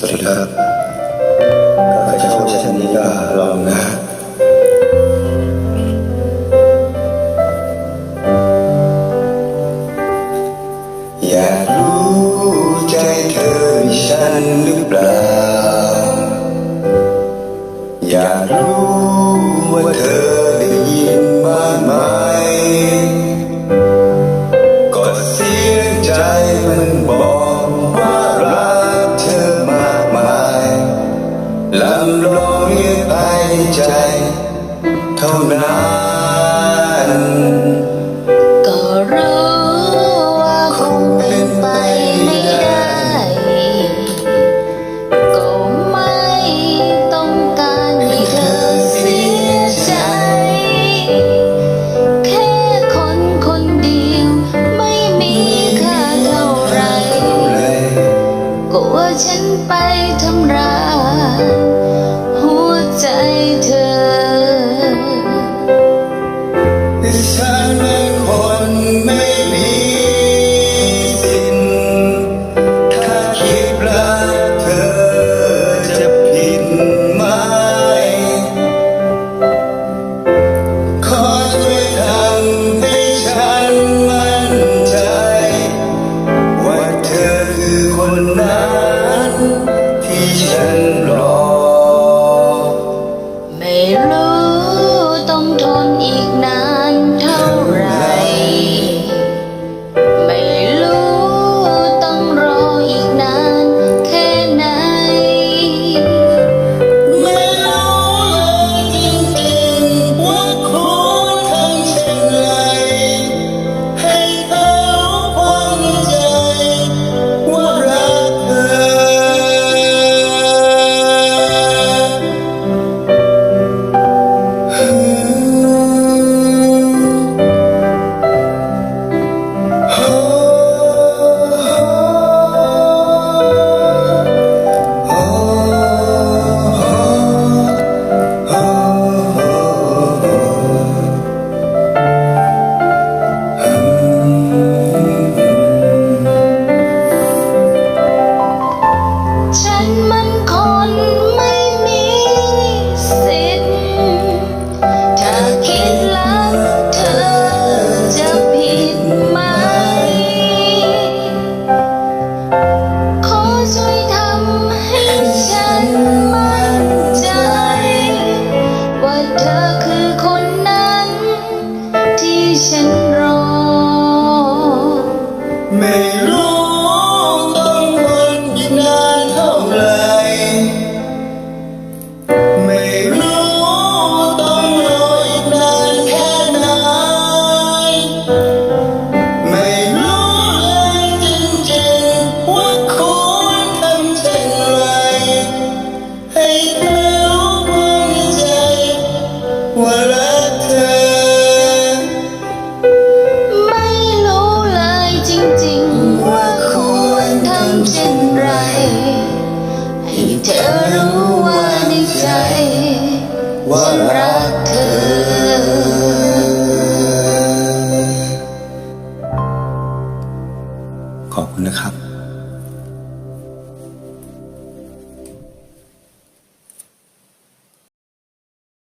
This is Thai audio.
สวัสดีครับก็จะพบฉันนี้ก็ลองนะอยากรู้ใจเธอมีฉันหรือเปล่า อยากรู้ว่าเธอ ยกภายในใจ เท่านั้นก็รู้ว่าคงเป็นไปไม่ได้ ก็ไม่ต้องการให้เธอเสียใจ แค่คนคนเดียวไม่มีค่าเท่าไหรก็ว่าฉันไปทำร้าย Lord. ฉัน เช่นไร ให้เธอรู้ว่าในใจ ว่ารัก